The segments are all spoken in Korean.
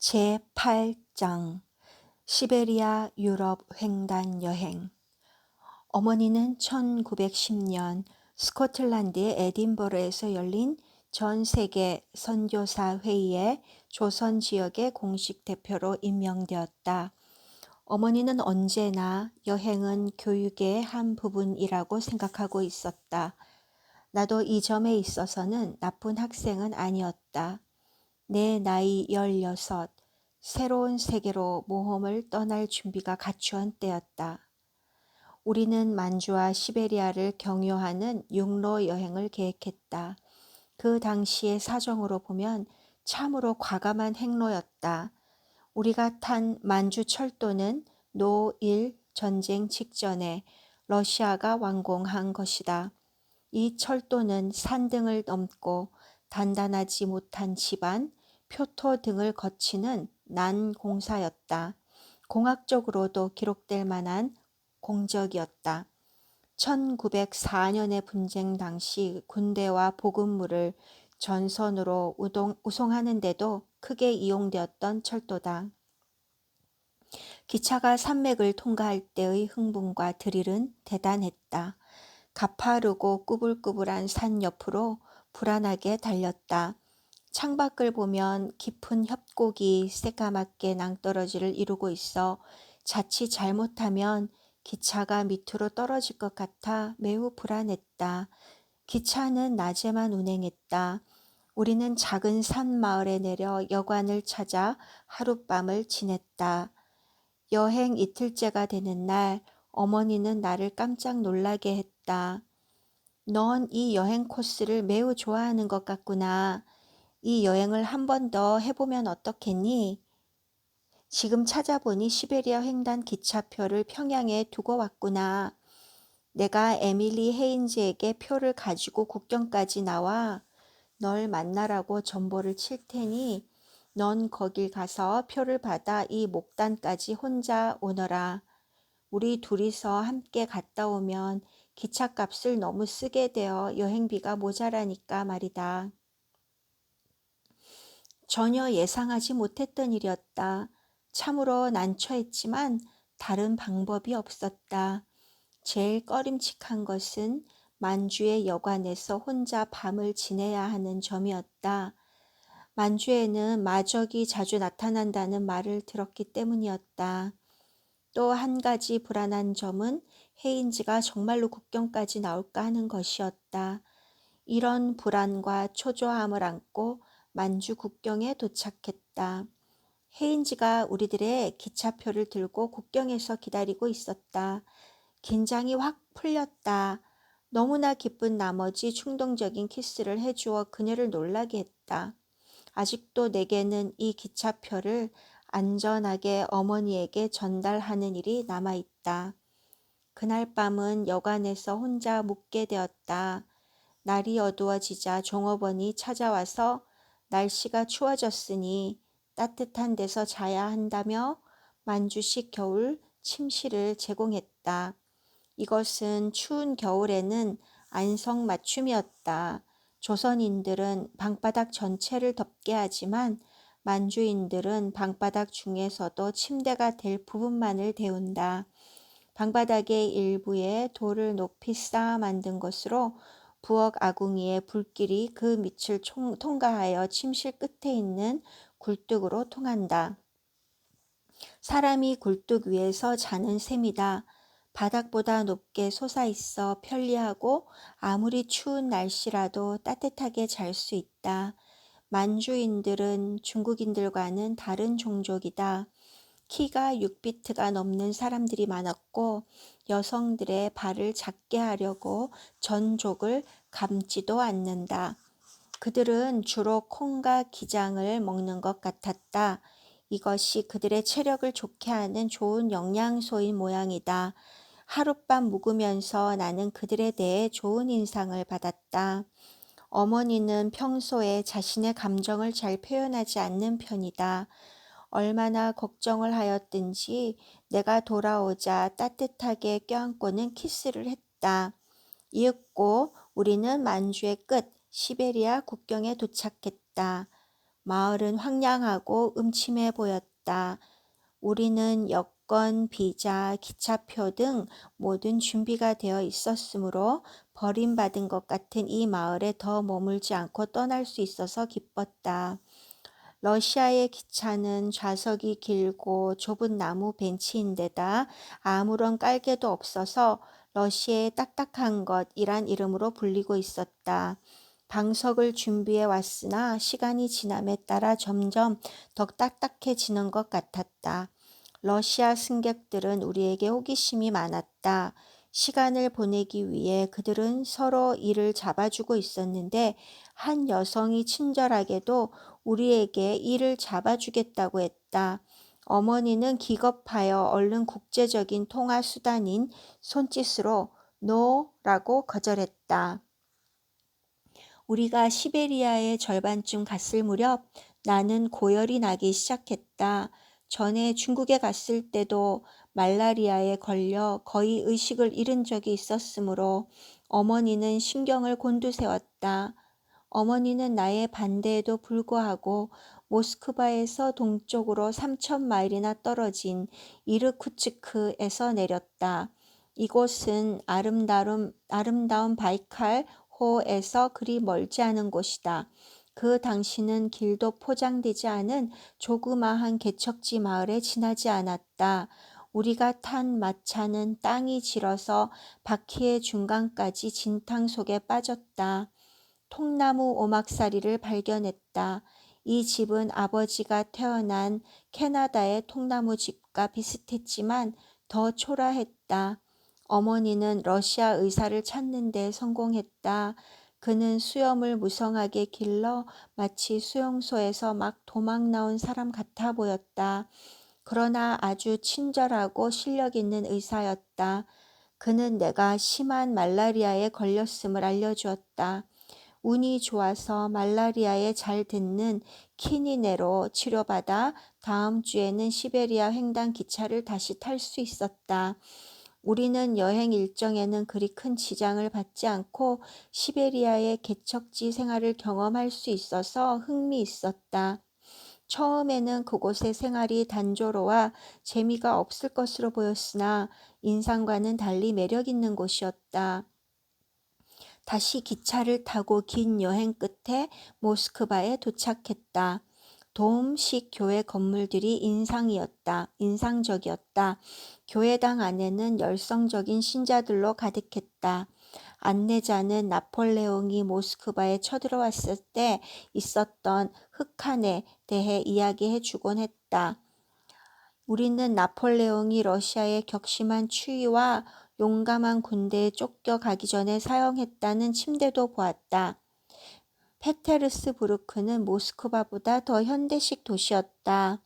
제8장 시베리아 유럽 횡단 여행 어머니는 1910년 스코틀랜드의 에딘버러에서 열린 전 세계 선교사 회의에 조선 지역의 공식 대표로 임명되었다. 어머니는 언제나 여행은 교육의 한 부분이라고 생각하고 있었다. 나도 이 점에 있어서는 나쁜 학생은 아니었다. 내 나이 16, 새로운 세계로 모험을 떠날 준비가 갖추었 때였다. 우리는 만주와 시베리아를 경유하는 육로 여행을 계획했다. 그 당시의 사정으로 보면 참으로 과감한 행로였다. 우리가 탄 만주 철도는 노일 전쟁 직전에 러시아가 완공한 것이다. 이 철도는 산 등을 넘고 단단하지 못한 집안, 표토 등을 거치는 난 공사였다. 공학적으로도 기록될 만한 공적이었다. 1904년의 분쟁 당시 군대와 보급물을 전선으로 우동, 우송하는데도 크게 이용되었던 철도다. 기차가 산맥을 통과할 때의 흥분과 드릴은 대단했다. 가파르고 꾸불꾸불한 산 옆으로 불안하게 달렸다. 창밖을 보면 깊은 협곡이 새까맣게 낭떠러지를 이루고 있어 자칫 잘못하면 기차가 밑으로 떨어질 것 같아 매우 불안했다. 기차는 낮에만 운행했다. 우리는 작은 산 마을에 내려 여관을 찾아 하룻밤을 지냈다. 여행 이틀째가 되는 날 어머니는 나를 깜짝 놀라게 했다. 넌 이 여행 코스를 매우 좋아하는 것 같구나. 이 여행을 한 번 더 해보면 어떻겠니? 지금 찾아보니 시베리아 횡단 기차표를 평양에 두고 왔구나. 내가 에밀리 헤인즈에게 표를 가지고 국경까지 나와 널 만나라고 전보를 칠 테니 넌 거길 가서 표를 받아 이 목단까지 혼자 오너라. 우리 둘이서 함께 갔다 오면 기차값을 너무 쓰게 되어 여행비가 모자라니까 말이다. 전혀 예상하지 못했던 일이었다. 참으로 난처했지만 다른 방법이 없었다. 제일 꺼림칙한 것은 만주의 여관에서 혼자 밤을 지내야 하는 점이었다. 만주에는 마적이 자주 나타난다는 말을 들었기 때문이었다. 또 한 가지 불안한 점은 헤인즈가 정말로 국경까지 나올까 하는 것이었다. 이런 불안과 초조함을 안고 만주 국경에 도착했다. 헤인즈가 우리들의 기차표를 들고 국경에서 기다리고 있었다. 긴장이 확 풀렸다. 너무나 기쁜 나머지 충동적인 키스를 해주어 그녀를 놀라게 했다. 아직도 내게는 이 기차표를 안전하게 어머니에게 전달하는 일이 남아있다. 그날 밤은 여관에서 혼자 묵게 되었다. 날이 어두워지자 종업원이 찾아와서 날씨가 추워졌으니 따뜻한 데서 자야 한다며 만주식 겨울 침실을 제공했다. 이것은 추운 겨울에는 안성 맞춤이었다. 조선인들은 방바닥 전체를 덮게 하지만 만주인들은 방바닥 중에서도 침대가 될 부분만을 데운다. 방바닥의 일부에 돌을 높이 쌓아 만든 것으로 부엌 아궁이의 불길이 그 밑을 총, 통과하여 침실 끝에 있는 굴뚝으로 통한다. 사람이 굴뚝 위에서 자는 셈이다. 바닥보다 높게 솟아 있어 편리하고 아무리 추운 날씨라도 따뜻하게 잘 수 있다. 만주인들은 중국인들과는 다른 종족이다. 키가 6비트가 넘는 사람들이 많았고 여성들의 발을 작게 하려고 전족을 감지도 않는다. 그들은 주로 콩과 기장을 먹는 것 같았다. 이것이 그들의 체력을 좋게 하는 좋은 영양소인 모양이다. 하룻밤 묵으면서 나는 그들에 대해 좋은 인상을 받았다. 어머니는 평소에 자신의 감정을 잘 표현하지 않는 편이다. 얼마나 걱정을 하였든지 내가 돌아오자 따뜻하게 껴안고는 키스를 했다. 이윽고 우리는 만주의 끝 시베리아 국경에 도착했다. 마을은 황량하고 음침해 보였다. 우리는 여권, 비자, 기차표 등 모든 준비가 되어 있었으므로 버림받은 것 같은 이 마을에 더 머물지 않고 떠날 수 있어서 기뻤다. 러시아의 기차는 좌석이 길고 좁은 나무 벤치인데다 아무런 깔개도 없어서 러시아의 딱딱한 것이란 이름으로 불리고 있었다. 방석을 준비해 왔으나 시간이 지남에 따라 점점 더 딱딱해지는 것 같았다. 러시아 승객들은 우리에게 호기심이 많았다. 시간을 보내기 위해 그들은 서로 이를 잡아주고 있었는데 한 여성이 친절하게도 우리에게 이를 잡아주겠다고 했다. 어머니는 기겁하여 얼른 국제적인 통화 수단인 손짓으로 노라고 거절했다. 우리가 시베리아의 절반쯤 갔을 무렵 나는 고열이 나기 시작했다. 전에 중국에 갔을 때도 말라리아에 걸려 거의 의식을 잃은 적이 있었으므로 어머니는 신경을 곤두세웠다. 어머니는 나의 반대에도 불구하고 모스크바에서 동쪽으로 3천 마일이나 떨어진 이르쿠츠크에서 내렸다. 이곳은 아름다운, 아름다운 바이칼 호에서 그리 멀지 않은 곳이다. 그 당시는 길도 포장되지 않은 조그마한 개척지 마을에 지나지 않았다. 우리가 탄 마차는 땅이 질어서 바퀴의 중간까지 진탕 속에 빠졌다. 통나무 오막살이를 발견했다. 이 집은 아버지가 태어난 캐나다의 통나무 집과 비슷했지만 더 초라했다. 어머니는 러시아 의사를 찾는 데 성공했다. 그는 수염을 무성하게 길러 마치 수용소에서 막 도망 나온 사람 같아 보였다. 그러나 아주 친절하고 실력 있는 의사였다. 그는 내가 심한 말라리아에 걸렸음을 알려주었다. 운이 좋아서 말라리아에 잘 듣는 키니네로 치료받아 다음 주에는 시베리아 횡단 기차를 다시 탈 수 있었다. 우리는 여행 일정에는 그리 큰 지장을 받지 않고 시베리아의 개척지 생활을 경험할 수 있어서 흥미 있었다. 처음에는 그곳의 생활이 단조로워 재미가 없을 것으로 보였으나 인상과는 달리 매력 있는 곳이었다. 다시 기차를 타고 긴 여행 끝에 모스크바에 도착했다. 도움식 교회 건물들이 인상이었다. 인상적이었다. 교회당 안에는 열성적인 신자들로 가득했다. 안내자는 나폴레옹이 모스크바에 쳐들어왔을 때 있었던 흑한에 대해 이야기해 주곤 했다. 우리는 나폴레옹이 러시아의 격심한 추위와 용감한 군대에 쫓겨가기 전에 사용했다는 침대도 보았다. 페테르스부르크는 모스크바보다 더 현대식 도시였다.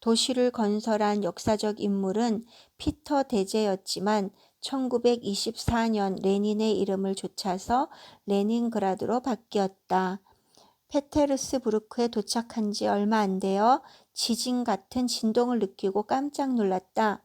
도시를 건설한 역사적 인물은 피터 대제였지만 1924년 레닌의 이름을 좇아서 레닌그라드로 바뀌었다. 페테르스부르크에 도착한 지 얼마 안 되어 지진 같은 진동을 느끼고 깜짝 놀랐다.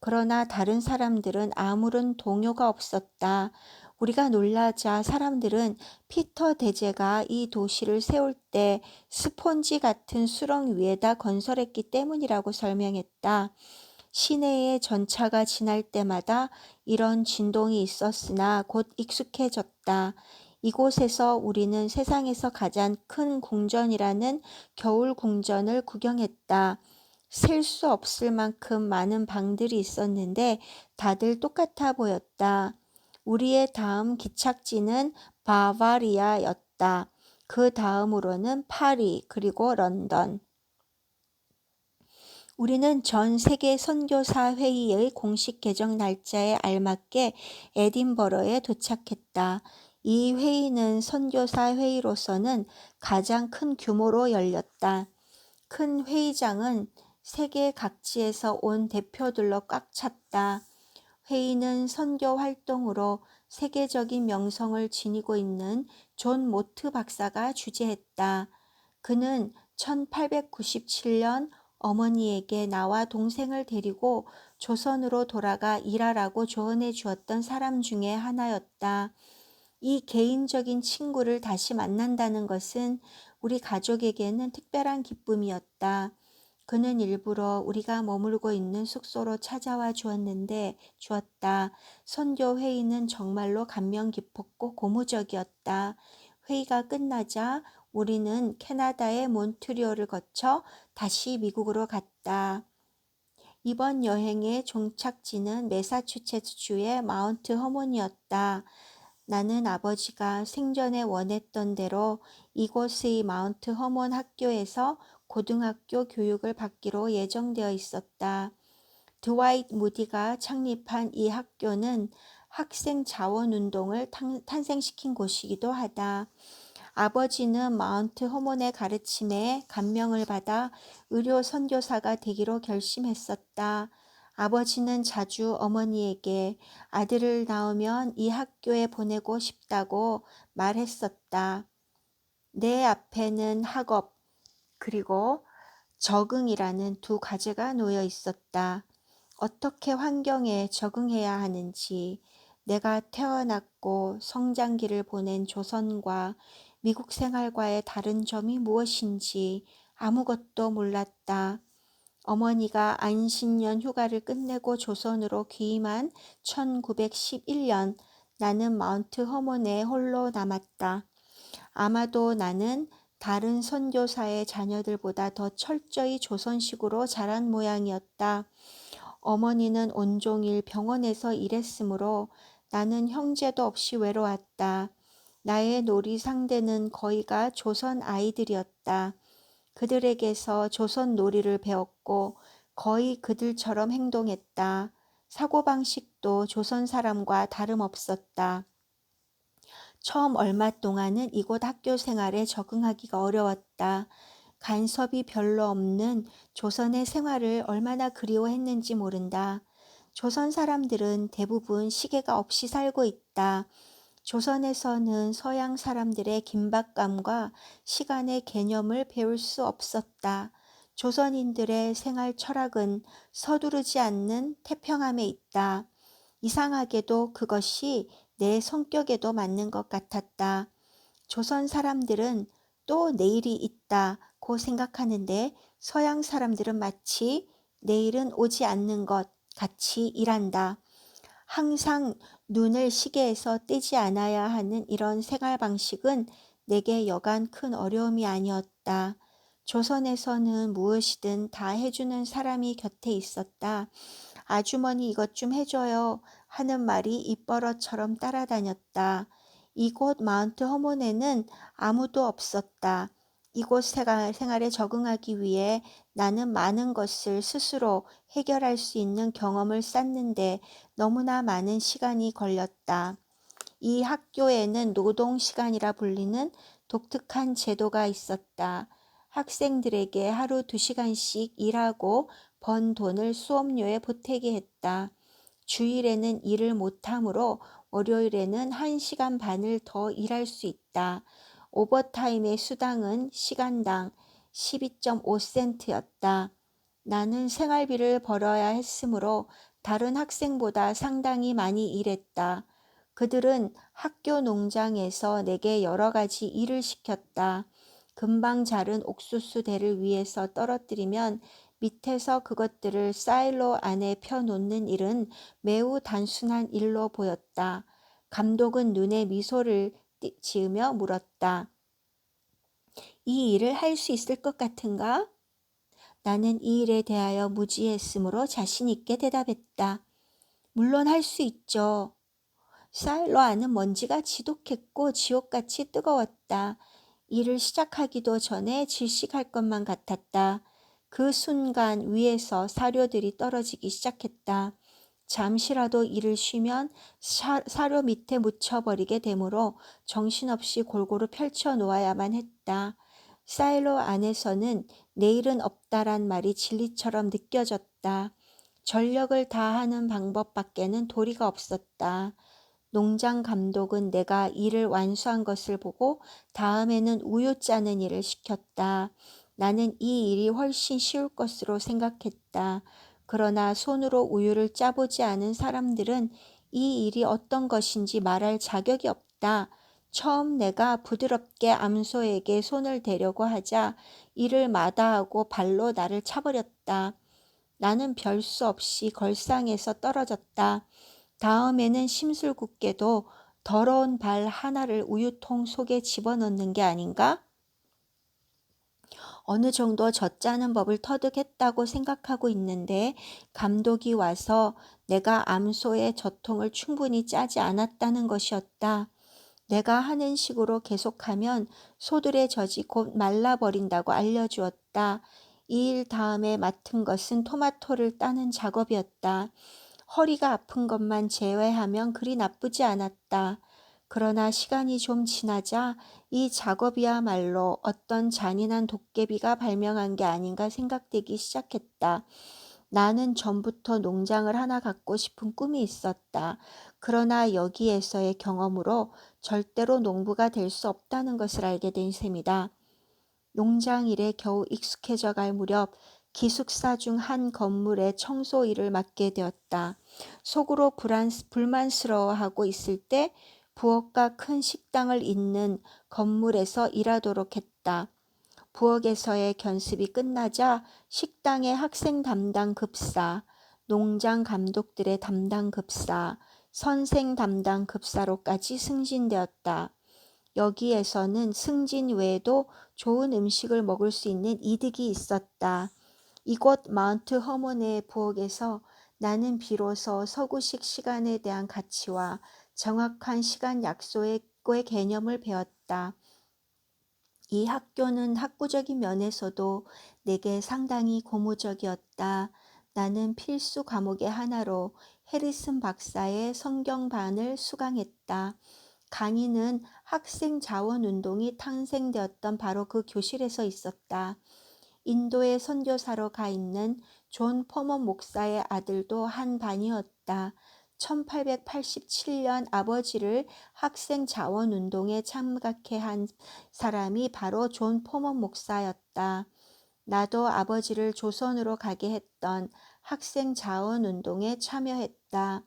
그러나 다른 사람들은 아무런 동요가 없었다. 우리가 놀라자 사람들은 피터 대제가 이 도시를 세울 때 스폰지 같은 수렁 위에다 건설했기 때문이라고 설명했다. 시내의 전차가 지날 때마다 이런 진동이 있었으나 곧 익숙해졌다. 이곳에서 우리는 세상에서 가장 큰 궁전이라는 겨울 궁전을 구경했다. 셀 수 없을 만큼 많은 방들이 있었는데 다들 똑같아 보였다. 우리의 다음 기착지는 바바리아였다. 그 다음으로는 파리, 그리고 런던. 우리는 전 세계 선교사 회의의 공식 개정 날짜에 알맞게 에딘버러에 도착했다. 이 회의는 선교사 회의로서는 가장 큰 규모로 열렸다. 큰 회의장은 세계 각지에서 온 대표들로 꽉 찼다. 회의는 선교 활동으로 세계적인 명성을 지니고 있는 존 모트 박사가 주재했다. 그는 1897년 어머니에게 나와 동생을 데리고 조선으로 돌아가 일하라고 조언해 주었던 사람 중에 하나였다. 이 개인적인 친구를 다시 만난다는 것은 우리 가족에게는 특별한 기쁨이었다. 그는 일부러 우리가 머물고 있는 숙소로 찾아와 주었는데 주었다. 선교 회의는 정말로 감명 깊었고 고무적이었다. 회의가 끝나자 우리는 캐나다의 몬트리올을 거쳐 다시 미국으로 갔다. 이번 여행의 종착지는 매사추세츠주의 마운트 허몬이었다. 나는 아버지가 생전에 원했던 대로 이곳의 마운트 허몬 학교에서 고등학교 교육을 받기로 예정되어 있었다. 드와이트 무디가 창립한 이 학교는 학생 자원 운동을 탄생시킨 곳이기도 하다. 아버지는 마운트 허몬의 가르침에 감명을 받아 의료 선교사가 되기로 결심했었다. 아버지는 자주 어머니에게 아들을 낳으면 이 학교에 보내고 싶다고 말했었다. 내 앞에는 학업, 그리고 적응이라는 두 과제가 놓여 있었다. 어떻게 환경에 적응해야 하는지, 내가 태어났고 성장기를 보낸 조선과 미국 생활과의 다른 점이 무엇인지 아무것도 몰랐다. 어머니가 안신년 휴가를 끝내고 조선으로 귀임한 1911년 나는 마운트 허몬에 홀로 남았다. 아마도 나는 다른 선교사의 자녀들보다 더 철저히 조선식으로 자란 모양이었다. 어머니는 온종일 병원에서 일했으므로 나는 형제도 없이 외로웠다. 나의 놀이 상대는 거의가 조선 아이들이었다. 그들에게서 조선 놀이를 배웠고 거의 그들처럼 행동했다. 사고방식도 조선 사람과 다름없었다. 처음 얼마 동안은 이곳 학교 생활에 적응하기가 어려웠다. 간섭이 별로 없는 조선의 생활을 얼마나 그리워했는지 모른다. 조선 사람들은 대부분 시계가 없이 살고 있다. 조선에서는 서양 사람들의 긴박감과 시간의 개념을 배울 수 없었다. 조선인들의 생활 철학은 서두르지 않는 태평함에 있다. 이상하게도 그것이 내 성격에도 맞는 것 같았다. 조선 사람들은 또 내일이 있다고 생각하는데 서양 사람들은 마치 내일은 오지 않는 것 같이 일한다. 항상 눈을 시계에서 떼지 않아야 하는 이런 생활 방식은 내게 여간 큰 어려움이 아니었다. 조선에서는 무엇이든 다 해주는 사람이 곁에 있었다. 아주머니 이것 좀 해줘요 하는 말이 입버릇처럼 따라다녔다. 이곳 마운트 허몬에는 아무도 없었다. 이곳 생활에 적응하기 위해 나는 많은 것을 스스로 해결할 수 있는 경험을 쌓는데 너무나 많은 시간이 걸렸다. 이 학교에는 노동 시간이라 불리는 독특한 제도가 있었다. 학생들에게 하루 두 시간씩 일하고 번 돈을 수업료에 보태게 했다. 주일에는 일을 못하므로 월요일에는 한시간 반을 더 일할 수 있다. 오버타임의 수당은 시간당 12.5센트였다. 나는 생활비를 벌어야 했으므로 다른 학생보다 상당히 많이 일했다. 그들은 학교 농장에서 내게 여러 가지 일을 시켰다. 금방 자른 옥수수 대를 위에서 떨어뜨리면 밑에서 그것들을 사일로 안에 펴놓는 일은 매우 단순한 일로 보였다. 감독은 눈에 미소를 지으며 물었다. 이 일을 할 수 있을 것 같은가? 나는 이 일에 대하여 무지했으므로 자신 있게 대답했다. 물론 할 수 있죠. 사일로 안은 먼지가 지독했고 지옥같이 뜨거웠다. 일을 시작하기도 전에 질식할 것만 같았다. 그 순간 위에서 사료들이 떨어지기 시작했다. 잠시라도 일을 쉬면 사, 사료 밑에 묻혀버리게 되므로 정신없이 골고루 펼쳐 놓아야만 했다. 사일로 안에서는 내일은 없다란 말이 진리처럼 느껴졌다. 전력을 다하는 방법밖에는 도리가 없었다. 농장 감독은 내가 일을 완수한 것을 보고 다음에는 우유 짜는 일을 시켰다. 나는 이 일이 훨씬 쉬울 것으로 생각했다. 그러나 손으로 우유를 짜보지 않은 사람들은 이 일이 어떤 것인지 말할 자격이 없다. 처음 내가 부드럽게 암소에게 손을 대려고 하자 이를 마다하고 발로 나를 차버렸다. 나는 별 수 없이 걸상에서 떨어졌다. 다음에는 심술궂게도 더러운 발 하나를 우유통 속에 집어넣는 게 아닌가? 어느 정도 젖자는 법을 터득했다고 생각하고 있는데 감독이 와서 내가 암소의 젖통을 충분히 짜지 않았다는 것이었다. 내가 하는 식으로 계속하면 소들의 젖이 곧 말라버린다고 알려주었다. 이 일 다음에 맡은 것은 토마토를 따는 작업이었다. 허리가 아픈 것만 제외하면 그리 나쁘지 않았다. 그러나 시간이 좀 지나자 이 작업이야말로 어떤 잔인한 도깨비가 발명한 게 아닌가 생각되기 시작했다. 나는 전부터 농장을 하나 갖고 싶은 꿈이 있었다. 그러나 여기에서의 경험으로 절대로 농부가 될 수 없다는 것을 알게 된 셈이다. 농장 일에 겨우 익숙해져 갈 무렵 기숙사 중 한 건물의 청소 일을 맡게 되었다. 속으로 불안, 불만스러워하고 있을 때 부엌과 큰 식당을 잇는 건물에서 일하도록 했다. 부엌에서의 견습이 끝나자 식당의 학생 담당 급사, 농장 감독들의 담당 급사, 선생 담당 급사로까지 승진되었다. 여기에서는 승진 외에도 좋은 음식을 먹을 수 있는 이득이 있었다. 이곳 마운트 허먼의 부엌에서 나는 비로소 서구식 시간에 대한 가치와 정확한 시간 약속의 개념을 배웠다. 이 학교는 학구적인 면에서도 내게 상당히 고무적이었다. 나는 필수 과목의 하나로 해리슨 박사의 성경반을 수강했다. 강의는 학생 자원 운동이 탄생되었던 바로 그 교실에서 있었다. 인도의 선교사로 가 있는 존 퍼먼 목사의 아들도 한 반이었다. 1887년 아버지를 학생 자원 운동에 참가케 한 사람이 바로 존 포먼 목사였다. 나도 아버지를 조선으로 가게 했던 학생 자원 운동에 참여했다.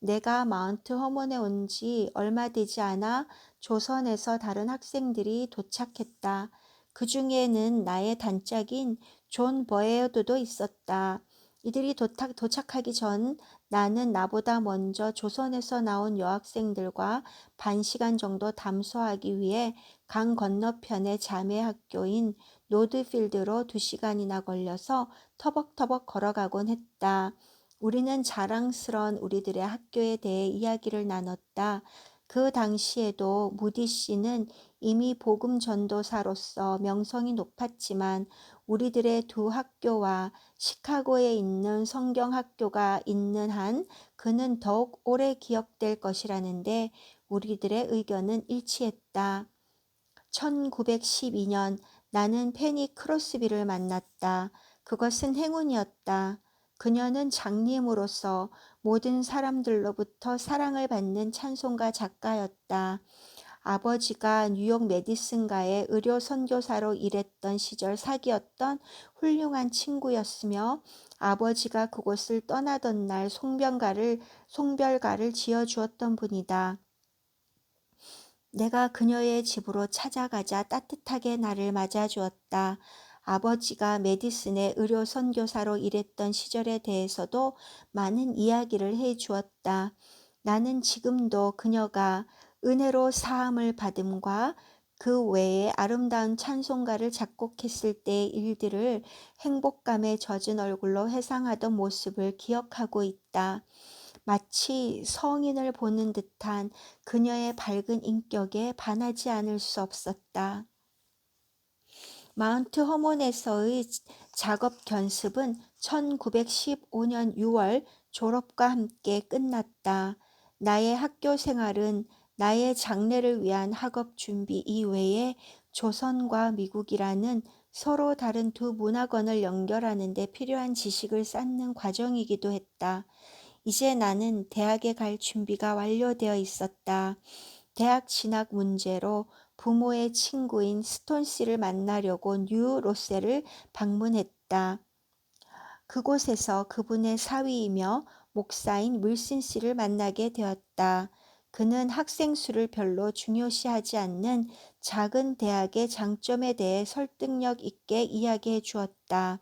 내가 마운트 허먼에 온 지 얼마 되지 않아 조선에서 다른 학생들이 도착했다. 그 중에는 나의 단짝인 존 버에어드도 있었다. 이들이 도착, 도착하기 전 나는 나보다 먼저 조선에서 나온 여학생들과 반 시간 정도 담소하기 위해 강 건너편의 자매 학교인 노드필드로 두 시간이나 걸려서 터벅터벅 걸어가곤 했다. 우리는 자랑스런 우리들의 학교에 대해 이야기를 나눴다. 그 당시에도 무디 씨는 이미 복음 전도사로서 명성이 높았지만 우리들의 두 학교와 시카고에 있는 성경학교가 있는 한 그는 더욱 오래 기억될 것이라는데 우리들의 의견은 일치했다. 1912년 나는 페니 크로스비를 만났다. 그것은 행운이었다. 그녀는 장님으로서 모든 사람들로부터 사랑을 받는 찬송가 작가였다. 아버지가 뉴욕 메디슨가의 의료 선교사로 일했던 시절 사귀었던 훌륭한 친구였으며 아버지가 그곳을 떠나던 날 송병가를 송별가를 지어 주었던 분이다. 내가 그녀의 집으로 찾아가자 따뜻하게 나를 맞아 주었다. 아버지가 메디슨의 의료 선교사로 일했던 시절에 대해서도 많은 이야기를 해 주었다. 나는 지금도 그녀가 은혜로 사함을 받음과 그 외에 아름다운 찬송가를 작곡했을 때의 일들을 행복감에 젖은 얼굴로 회상하던 모습을 기억하고 있다. 마치 성인을 보는 듯한 그녀의 밝은 인격에 반하지 않을 수 없었다. 마운트 허몬에서의 작업 견습은 1915년 6월 졸업과 함께 끝났다. 나의 학교 생활은 나의 장래를 위한 학업 준비 이외에 조선과 미국이라는 서로 다른 두 문화권을 연결하는 데 필요한 지식을 쌓는 과정이기도 했다. 이제 나는 대학에 갈 준비가 완료되어 있었다. 대학 진학 문제로 부모의 친구인 스톤 씨를 만나려고 뉴 로셀을 방문했다. 그곳에서 그분의 사위이며 목사인 윌슨 씨를 만나게 되었다. 그는 학생 수를 별로 중요시하지 않는 작은 대학의 장점에 대해 설득력 있게 이야기해 주었다.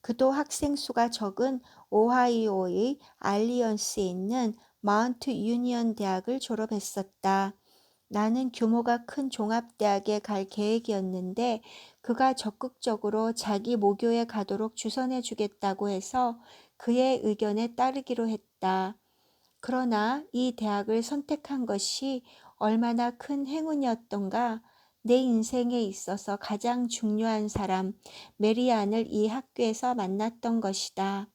그도 학생 수가 적은 오하이오의 알리언스에 있는 마운트 유니언 대학을 졸업했었다. 나는 규모가 큰 종합대학에 갈 계획이었는데 그가 적극적으로 자기 모교에 가도록 주선해 주겠다고 해서 그의 의견에 따르기로 했다. 그러나 이 대학을 선택한 것이 얼마나 큰 행운이었던가 내 인생에 있어서 가장 중요한 사람 메리안을 이 학교에서 만났던 것이다.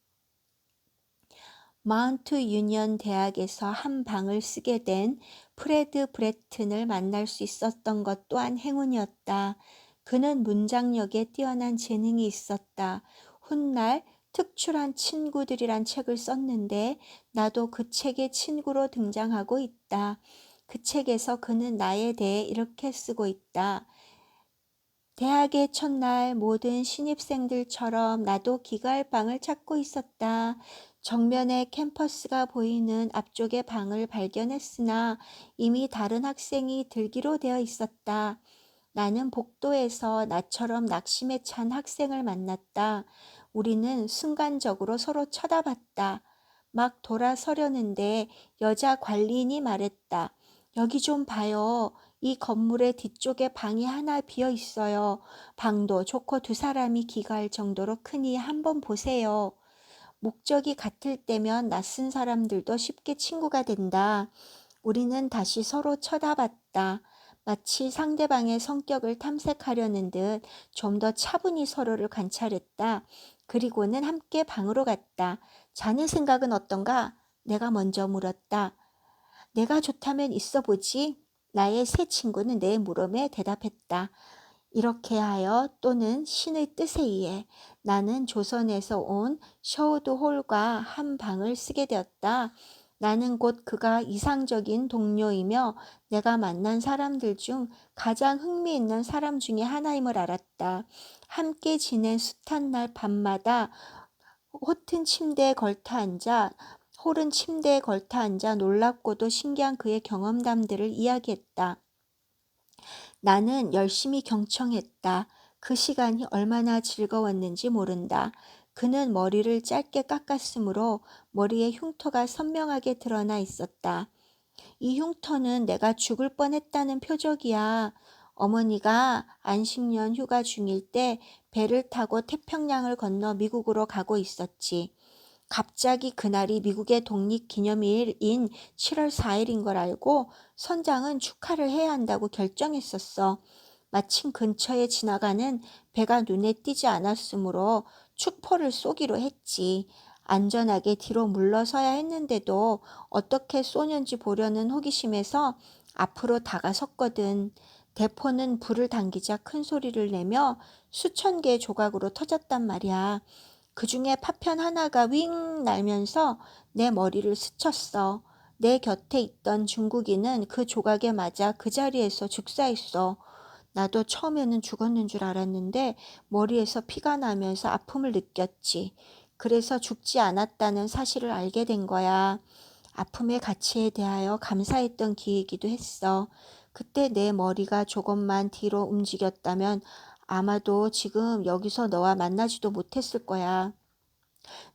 마운트 유니언 대학에서 한 방을 쓰게 된 프레드 브레튼을 만날 수 있었던 것 또한 행운이었다. 그는 문장력에 뛰어난 재능이 있었다. 훗날 특출한 친구들이란 책을 썼는데 나도 그 책의 친구로 등장하고 있다. 그 책에서 그는 나에 대해 이렇게 쓰고 있다. 대학의 첫날 모든 신입생들처럼 나도 기갈 방을 찾고 있었다. 정면에 캠퍼스가 보이는 앞쪽의 방을 발견했으나 이미 다른 학생이 들기로 되어 있었다. 나는 복도에서 나처럼 낙심에 찬 학생을 만났다. 우리는 순간적으로 서로 쳐다봤다. 막 돌아서려는데 여자 관리인이 말했다. 여기 좀 봐요. 이 건물의 뒤쪽에 방이 하나 비어 있어요. 방도 좋고 두 사람이 기갈 정도로 크니 한번 보세요. 목적이 같을 때면 낯선 사람들도 쉽게 친구가 된다. 우리는 다시 서로 쳐다봤다. 마치 상대방의 성격을 탐색하려는 듯 좀 더 차분히 서로를 관찰했다. 그리고는 함께 방으로 갔다. 자네 생각은 어떤가? 내가 먼저 물었다. 내가 좋다면 있어 보지. 나의 새 친구는 내 물음에 대답했다. 이렇게 하여 또는 신의 뜻에 의해 나는 조선에서 온 셔우드 홀과 한 방을 쓰게 되었다. 나는 곧 그가 이상적인 동료이며 내가 만난 사람들 중 가장 흥미있는 사람 중에 하나임을 알았다. 함께 지낸 숱한 날 밤마다 호튼 침대에 걸터 앉아 홀은 침대에 걸터 앉아 놀랍고도 신기한 그의 경험담들을 이야기했다. 나는 열심히 경청했다. 그 시간이 얼마나 즐거웠는지 모른다. 그는 머리를 짧게 깎았으므로 머리에 흉터가 선명하게 드러나 있었다. 이 흉터는 내가 죽을 뻔했다는 표적이야. 어머니가 안식년 휴가 중일 때 배를 타고 태평양을 건너 미국으로 가고 있었지. 갑자기 그날이 미국의 독립기념일인 7월 4일인 걸 알고 선장은 축하를 해야 한다고 결정했었어. 마침 근처에 지나가는 배가 눈에 띄지 않았으므로 축포를 쏘기로 했지. 안전하게 뒤로 물러서야 했는데도 어떻게 쏘는지 보려는 호기심에서 앞으로 다가섰거든. 대포는 불을 당기자 큰 소리를 내며 수천 개의 조각으로 터졌단 말이야. 그 중에 파편 하나가 윙 날면서 내 머리를 스쳤어. 내 곁에 있던 중국인은 그 조각에 맞아 그 자리에서 죽사했어. 나도 처음에는 죽었는 줄 알았는데 머리에서 피가 나면서 아픔을 느꼈지. 그래서 죽지 않았다는 사실을 알게 된 거야. 아픔의 가치에 대하여 감사했던 기회이기도 했어. 그때 내 머리가 조금만 뒤로 움직였다면 아마도 지금 여기서 너와 만나지도 못했을 거야.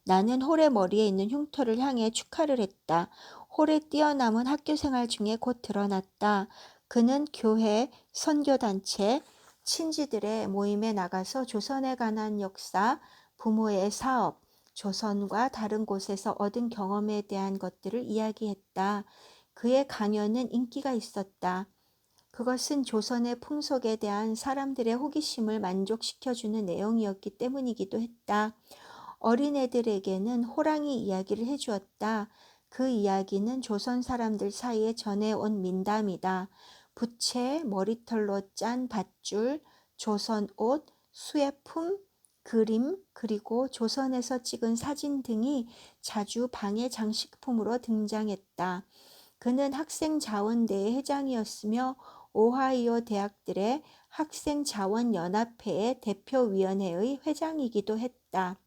나는 홀의 머리에 있는 흉터를 향해 축하를 했다. 홀의 뛰어남은 학교 생활 중에 곧 드러났다. 그는 교회, 선교단체, 친지들의 모임에 나가서 조선에 관한 역사, 부모의 사업, 조선과 다른 곳에서 얻은 경험에 대한 것들을 이야기했다. 그의 강연은 인기가 있었다. 그것은 조선의 풍속에 대한 사람들의 호기심을 만족시켜주는 내용이었기 때문이기도 했다. 어린애들에게는 호랑이 이야기를 해주었다. 그 이야기는 조선 사람들 사이에 전해온 민담이다. 부채, 머리털로 짠 밧줄, 조선 옷, 수혜품, 그림, 그리고 조선에서 찍은 사진 등이 자주 방의 장식품으로 등장했다. 그는 학생 자원대회 회장이었으며 오하이오 대학들의 학생 자원 연합회의 대표위원회의 회장이기도 했다.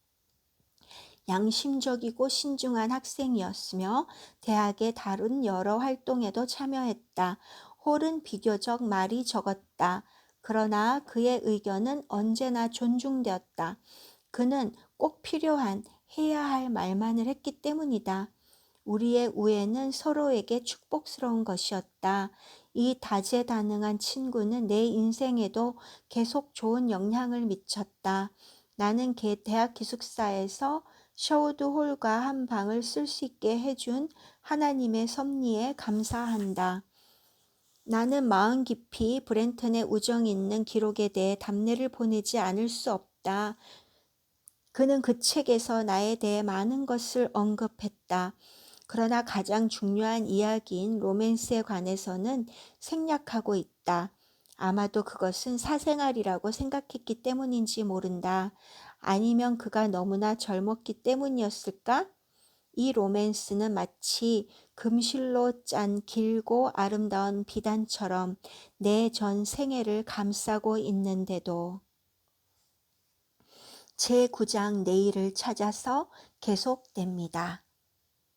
양심적이고 신중한 학생이었으며 대학의 다른 여러 활동에도 참여했다. 홀은 비교적 말이 적었다. 그러나 그의 의견은 언제나 존중되었다. 그는 꼭 필요한 해야 할 말만을 했기 때문이다. 우리의 우애는 서로에게 축복스러운 것이었다. 이 다재다능한 친구는 내 인생에도 계속 좋은 영향을 미쳤다. 나는 개- 대학 기숙사에서 셔우드 홀과 한 방을 쓸 수 있게 해준 하나님의 섭리에 감사한다. 나는 마음 깊이 브렌턴의 우정 있는 기록에 대해 답례를 보내지 않을 수 없다. 그는 그 책에서 나에 대해 많은 것을 언급했다. 그러나 가장 중요한 이야기인 로맨스에 관해서는 생략하고 있다. 아마도 그것은 사생활이라고 생각했기 때문인지 모른다. 아니면 그가 너무나 젊었기 때문이었을까? 이 로맨스는 마치 금실로 짠 길고 아름다운 비단처럼 내 전 생애를 감싸고 있는데도 제9장 내일을 찾아서 계속됩니다.